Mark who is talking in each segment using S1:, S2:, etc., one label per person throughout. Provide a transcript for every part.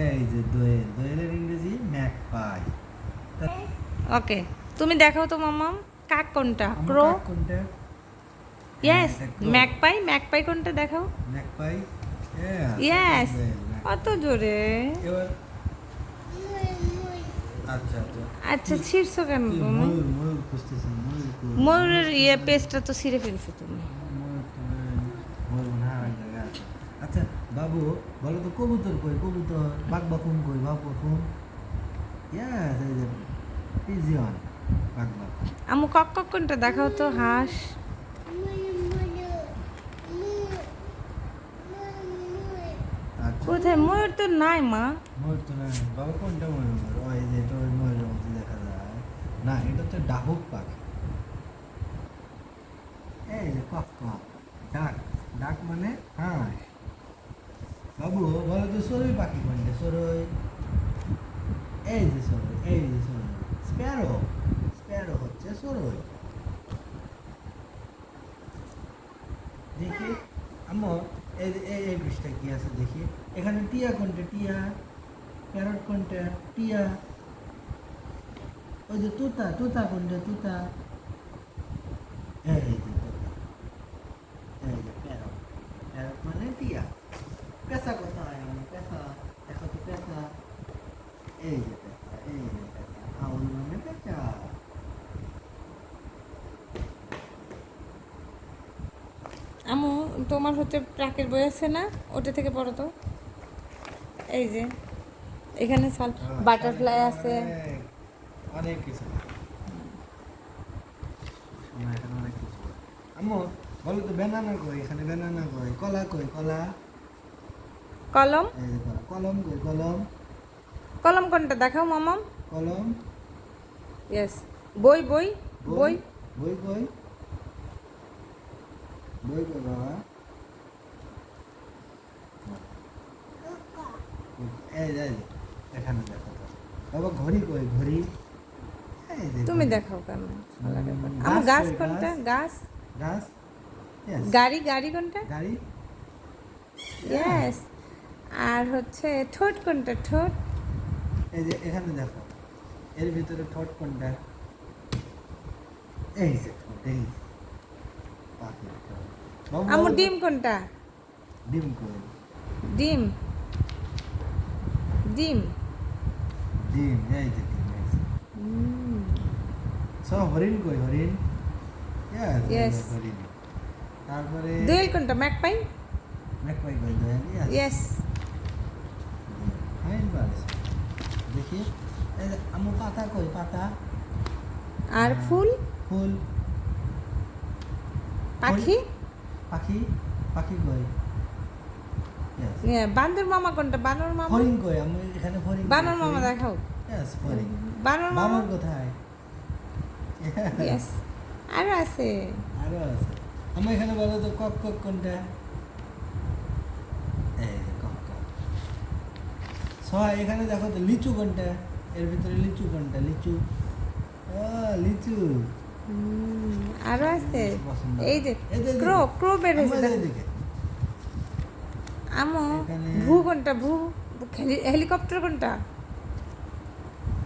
S1: এই যে দোয়েল দোয়েলের ইংরেজি ম্যাক পাই।
S2: ওকে তুমি দেখাও তো মামাম কাক কোনটা? ক্রো?
S1: কোনটা?
S2: Yes
S1: crow।
S2: ম্যাকপাই ম্যাকপাই কোনটা দেখাও?
S1: ম্যাক পাই?
S2: ইয়েস অত জোরে।
S1: এবার? আচ্ছা আচ্ছা।
S2: আচ্ছা ছিড়ছো কেন তুমি
S1: ময়ূর
S2: ময়ূরের ইয়ে পেস্টটা তো ছিঁড়ে ফেলছো তুমি
S1: ময়ূর তো নেই। ময়ূর মনে হয় আরেক জায়গায় আছে। আচ্ছা বাবু বলো তো কবুতর কই? কবুতর বাঘ বাকুম কই? বাঘ বাকুম ইয়াস এই যে পিজিয়ন বাঘ বাকুম
S2: আমু কক কক কোনটা দেখাও তো হাঁস।
S1: আচ্ছা।
S2: কোথায়? ময়ূর তো নাই মা।
S1: ময়ূর তো নাই। বাবা কোনটা ময়ূর? ওই যে এটা ওই ময়ূরের মধ্যে দেখা যায়। না এটা হচ্ছে ডাহুক পাখি। এই যে কক কক ডাক। ডাক মানে হাঁস। বাবু, বলো তো সরই পাখি কোনটা? সরই। এই যে সরই, এই যে সরই। স্প্যারো স্প্যারো হচ্ছে সরই। দেখি, আম্মু, এই এই এই পৃষ্ঠা কি আছে দেখি। এখানে টিয়া কোনটা? টিয়া। প্যারট কোনটা? টিয়া। ওই যে তুতা তুতা কোনটা? তুতা এই যে তুতা এই যে প্যারট প্যারট মানে টিয়া পেশা কোথায় আমার পেশা দেখো তো পেশা এই যে এই যে মানে
S2: আমু তোমার হচ্ছে ট্রাকের বই আছে না? ওটা থেকে পড়ো তো। এই যে এখানে সাল বাটারফ্লাই আছে।
S1: অনেক- কিছু। এখানে অনেক কিছু। আম্মু বলো তো ব্যানানা কই? এখানে ব্যানানা কই? কলা কই? কলা?
S2: কলম?
S1: কলম কই? কলম?
S2: কলম কোনটা দেখাও মামাম।
S1: কলম।
S2: ইয়েস বই বই বই
S1: বই। বই কই বাবা এই এই এখানে দেখো বাবা ঘড়ি কই ঘড়ি?
S2: তুমি দেখাও কেন? আমার
S1: গাছ
S2: গাছ? কোনটা? গাছ?
S1: গাছ?
S2: গাড়ি গাড়ি কোনটা?
S1: গাড়ি?
S2: ইয়েস আর হচ্ছে ঠোঁট কোনটা? ঠোঁট?
S1: এই যে এখানে দেখো এর ভিতরে ঠোঁট কোনটা? এই যে ঠোঁট এই
S2: আমার ডিম কোনটা?
S1: ডিম কই
S2: ডিম। ডিম।
S1: ডিম এই যে ডিম সব হরিণ কই হরিণ? এই হরিণ তারপরে
S2: দোয়েল কোনটা ম্যাকপাই?
S1: ম্যাকপাই কই দোয়েল.
S2: ইয়েস
S1: ফাইন পারছে দেখি। আমু পাতা কই? পাতা।
S2: আর ফুল?
S1: ফুল।
S2: পাখি?
S1: পাখি? পাখি কই?
S2: ইয়ে, বান্দর মামা কোনটা? বানর মামা?
S1: ফরিং কই? আমি এখানে ফরিং
S2: বানর মামা দেখাও।
S1: ইয়েস ফরিং।
S2: বানর মামা?
S1: কোথায়?
S2: ইয়েস আরও আছে।
S1: আরও আছে। আমি এখানে বলো তো কক কক কোনটা এই যে কক কক সবাই এখানে দেখো তো লিচু কোনটা? এর ভিতরে লিচু কোনটা? লিচু। ও লিচু।
S2: আরও আছে। এই যে ক্রো ক্রো বের হয়েছে। আমো ভু কোনটা? ভু হেলিকপ্টার কোনটা?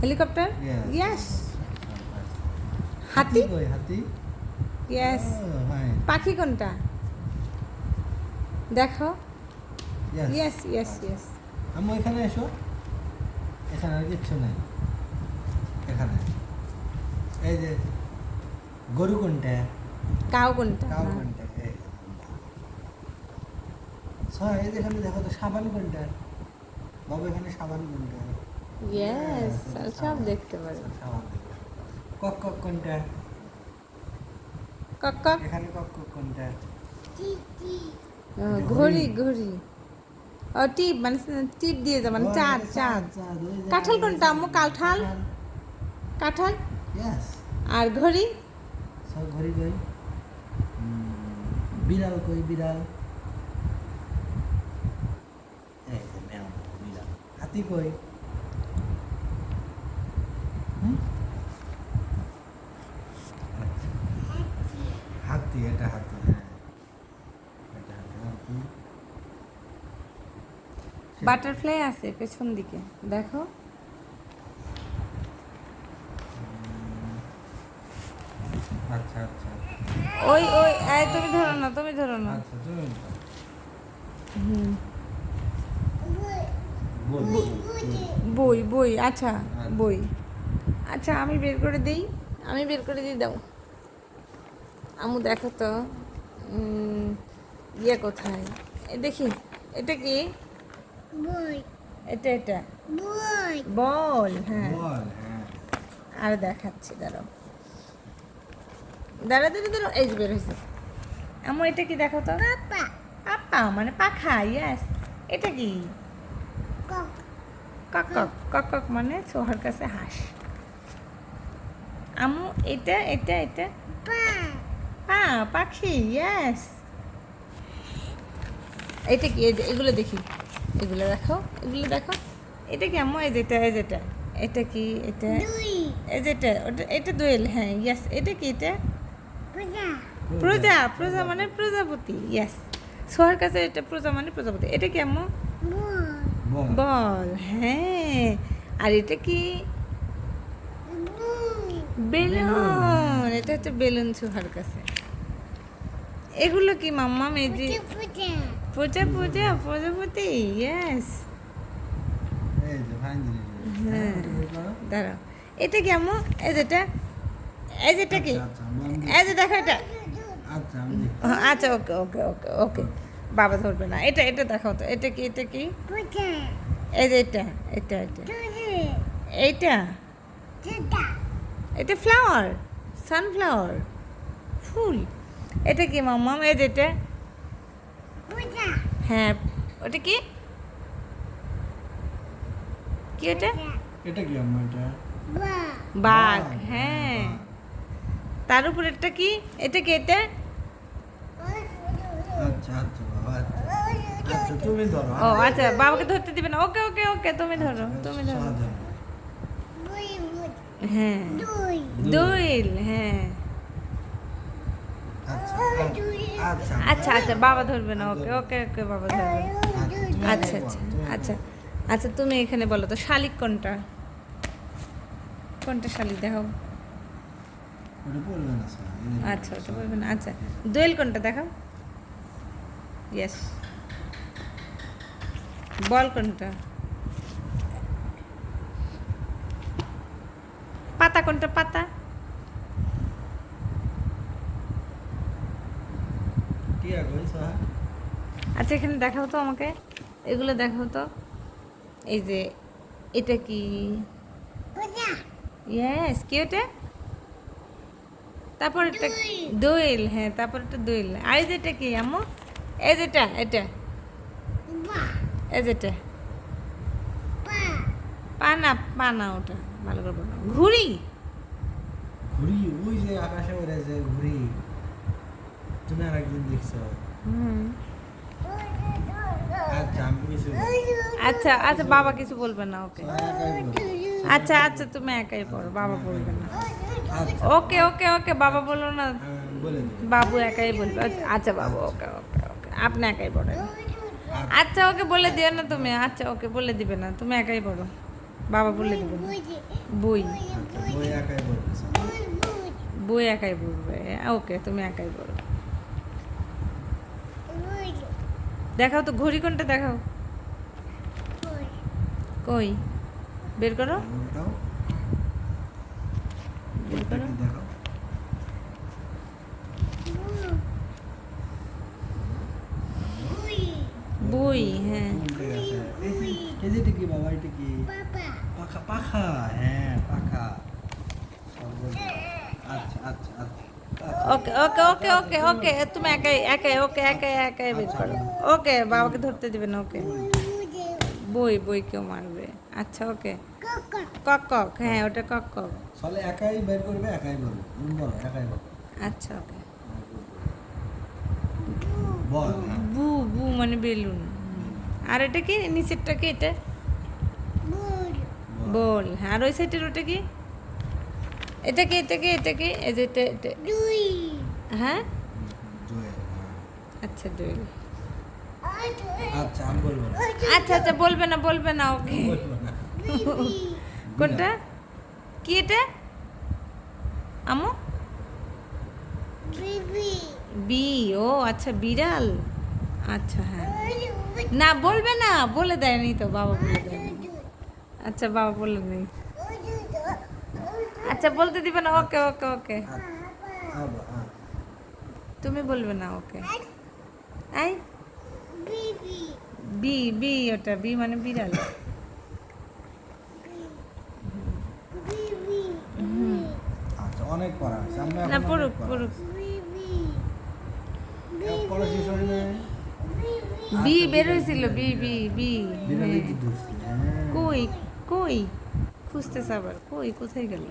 S2: হেলিকপ্টার. ইয়েস
S1: হাতি?
S2: হাতি ইয়েস পাখি কোনটা? দেখো. ইয়েস ইয়েস ইয়েস
S1: আম্মু এখানে এসো। এখানে আর কিচ্ছু নেই। এখানে। এই যে গরু কোনটা?
S2: কাউ কোনটা?
S1: কাউ কোনটা? সবাই এই যে এখানে দেখো তো সাবান কোনটা? বাবু এখানে সাবান কোনটা?
S2: ইয়েস সব দেখতে পারো।
S1: সাবান কক কক কোনটা?
S2: কক কক।
S1: এখানে কক কক কোনটা?
S2: ঘড়ি ঘড়ি। টিপ মানে টিপ দিয়ে যা মানে
S1: ও,
S2: চাঁদ চাঁদ কাঁঠাল কোনটা আম্মু? কাঁঠাল? কাঁঠাল. আর ঘড়ি
S1: ঘড়ি কই বিড়াল কই বিড়াল হাতি কই। হাতি এটা হাতি হ্যাঁ এটা হাতি হাতি
S2: বাটারফ্লাই আছে পেছন দিকে দেখো।
S1: আচ্ছা আচ্ছা।
S2: ওই ওই এই তুমি ধরো না তুমি ধরো না।
S1: আচ্ছা তুমি
S2: হুম। বই বই আচ্ছা বই। আচ্ছা আমি বের করে দিই আমি বের করে দিই দাও। আমু দেখো তো। ইয়ে কোথায়? দেখি এটা কি? এটা এটা। বল হ্যাঁ।
S1: বল হ্যাঁ।
S2: আর দেখাচ্ছি দাঁড়াও। দাঁড়া দাঁড়া দাঁড়াও এই যে বের হয়েছে আমু এটা কি দেখো তো? পাপা। মানে পাখা ইয়েস এটা কি? কক। কক মানে সোহার কাছে হাঁস। আমু এটা এটা এটা। পা। পাখি ইয়েস এটা কি? এগুলো দেখি। এগুলো দেখো এগুলো দেখো। এটা কি আম্মু? এই যেটা এই যেটা। এটা কি? এটা এই যেটা ওটা এটা দোয়েল হ্যাঁ ইয়েস এটা কি এটা? প্রজা। প্রজা মানে প্রজাপতি ইয়েস সোহার কাছে এটা প্রজা মানে প্রজাপতি। এটা কি আম্মু?
S1: বল।
S2: বল হ্যাঁ। আর এটা কি? বেলুন। এটা হচ্ছে বেলুন সোহার কাছে। এগুলো কি মাম্মা মেজি? পূজা প্রজাপতি ইয়েস দাঁড়াও। এটা কি আম্মু? এই যেটা এই যেটা কি?
S1: আচ্ছা দেখি।
S2: এই যে দেখো এটা।
S1: আচ্ছা।
S2: হ্যাঁ, আচ্ছা ওকে ওকে ওকে ওকে। বাবা ধরবে না। এটা এটা দেখাও তো। এটা কি এটা কি? এই যে এটা এটা এটা। এইটা? এটা ফ্লাওয়ার সানফ্লাওয়ার ফুল। এটা কি মাম্মাম? এই যেটা হ্যাঁ ওটা কি? কি ওটা?
S1: এটা কি আম্মা এটা?
S2: বাঘ হ্যাঁ তার উপর এটা কি? এটা কি এটা?
S1: আচ্ছা আচ্ছা আচ্ছা। তুমি ধরো
S2: ও আচ্ছা বাবাকে ধরতে দিবে না। ওকে ওকে ওকে তুমি ধরো তুমি ধরো। হ্যাঁ।
S3: dui,
S2: হ্যাঁ।
S1: আচ্ছা আচ্ছা
S2: বাবা ধরবে না ওকে ওকে ওকে বাবা ধরবে আচ্ছা আচ্ছা আচ্ছা আচ্ছা তুমি এখানে বলো তো শালিক কোনটা? কোনটা শালিক দেখাও। আচ্ছা ওটা বলবে না আচ্ছা দোয়েল কোনটা দেখাও। ইয়েস বল কোনটা? পাতা কোনটা পাতা? আচ্ছা এখানে দেখাও তো আমাকে। এগুলো দেখাও তো। এই যে এটা কি? ইয়েস কি ওটা? তারপর এটা
S3: দোয়েল।
S2: দোয়েল হ্যাঁ তারপর একটা দোয়েল। আর এই যেটা কি আম্মু? এই যেটা এটা এই যেটা পানা পানা ওটা ভালো করে বলো। ঘুড়ি?
S1: ঘুড়ি ওই যে আকাশে উড়ে যে ঘুড়ি। তুমি আর একদিন দেখছ।
S2: হুম।
S1: আচ্ছা।
S2: আচ্ছা আচ্ছা বাবা কিছু বলবে না ওকে। আচ্ছা আচ্ছা তুমি একাই পড়ো বাবা বলবে না।
S1: আচ্ছা।
S2: ওকে ওকে ওকে বাবা বলো না।
S1: বলে
S2: বাবু একাই বলবে। আচ্ছা, আচ্ছা বাবু ওকে ওকে ওকে। আপনি একাই পড়েন। আচ্ছা। ওকে বলে দিও না তুমি। আচ্ছা ওকে বলে দিবে না। তুমি একাই পড়ো। বাবা বলে দিবে না। বই।
S1: বই একাই
S2: বই পড়বে। ওকে তুমি একাই পড়ো। দেখাও তো ঘড়ি কোনটা দেখাও? কই? বের করো। বের করো। বই। হ্যাঁ।
S1: এই যে- এই যে এটা কি বাবা এটা কি পাখা পাখা।
S2: ওকে ওকে ওকে ওকে ওকে তুমি একাই একাই ওকে একাই একাই বের করো। ওকে বাবাকে ধরতে দিবে না ওকে। বই বই কেউ মারবে। আচ্ছা ওকে। কক কক হ্যাঁ ওটা কক কক
S1: চলে একাই বের করবে একাই বলবে বলো একাই বলো
S2: আচ্ছা ওকে।
S1: বল।
S2: বু বু মানে বেলুন। আর এটা কি? নিচেরটা কি এটা?
S1: বল।
S2: বল। হ্যাঁ আর ওই সাইডের ওটা কি? এটা কি এটা কি এটা কি? এই যে এটা এটা। হ্যাঁ?
S1: হ্যাঁ।
S2: আচ্ছা দোয়েল
S1: আচ্ছা আমি বলব
S2: আচ্ছা আচ্ছা বলবে না বলবে না ওকে। কোনটা? কি এটা? আমো? বি ও আচ্ছা বিড়াল। আচ্ছা হ্যাঁ। না বলবে না বলে দেয়নি তো বাবা বলে দেয়নি। আচ্ছা বাবা বলে নেই। আচ্ছা বলতে দিবে না ওকে ওকে ওকে।
S1: হ্যাঁ
S2: তুমি বলবে না ওকে। আই বি বি ওটা বি মানে বিড়াল।
S1: আচ্ছা অনেক পড়া আছে আমরা
S2: না পড়ুক পড়ুক
S1: আছে।
S3: বিবি
S1: এক পড়া শেষ নাই
S2: বি বের হয়েছিল বি বি বি হ্যাঁ। কই কই? খুঁজতেছে আবার কই কোথায় গেল?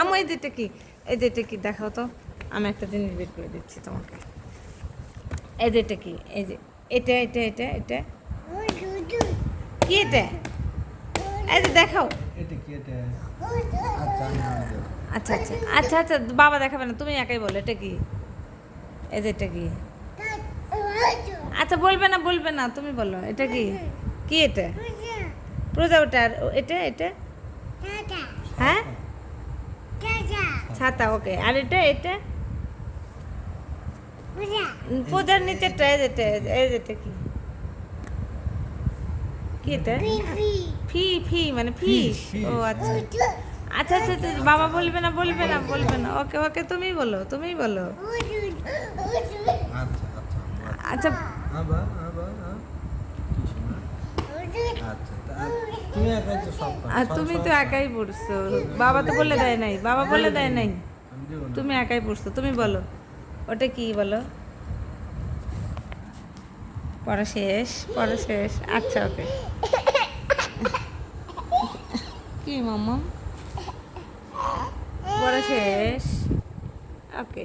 S2: আমার এই যেটা কি এই যেটা কি দেখাও তো। আমি একটা জিনিস বের করে দিচ্ছি তোমাকে। এই যে এটা কি? এই যে এটা এটা এটা এটা। কি এটা? এই যে দেখাও।
S1: এটা কি এটা? আচ্ছা।
S2: আচ্ছা আচ্ছা আচ্ছা আচ্ছা বাবা দেখাবে না তুমি একাই বলো এটা কি? এই যে এটা কি? আচ্ছা বলবে না বলবে না তুমি বলো এটা কি? কি এটা? প্রজা ওটা আর ও- এটা এটা? হ্যাঁ? ছাতা ওকে। আর এটা এটা? পূজার নিচেরটা এই যেটা এই যেটা কি? কি এটা? ফি ফি। মানে
S1: fish,
S2: ও আচ্ছা। আচ্ছা আচ্ছা আচ্ছা, বাবা বলবে না বলবে না বলবে না। ওকে ওকে তুমি বলো তুমি বলো।
S1: আচ্ছা আচ্ছা
S2: আচ্ছা?
S1: আচ্ছা।
S2: আর তুমি তো একাই পড়ছো। বাবা তো বলে দেয় নাই বাবা বলে দেয় নাই। তুমি একাই পড়ছো তুমি বলো। ওটা কি বলো? পড়া শেষ পড়া শেষ। আচ্ছা ওকে। কি মামা পড়া শেষ। ওকে।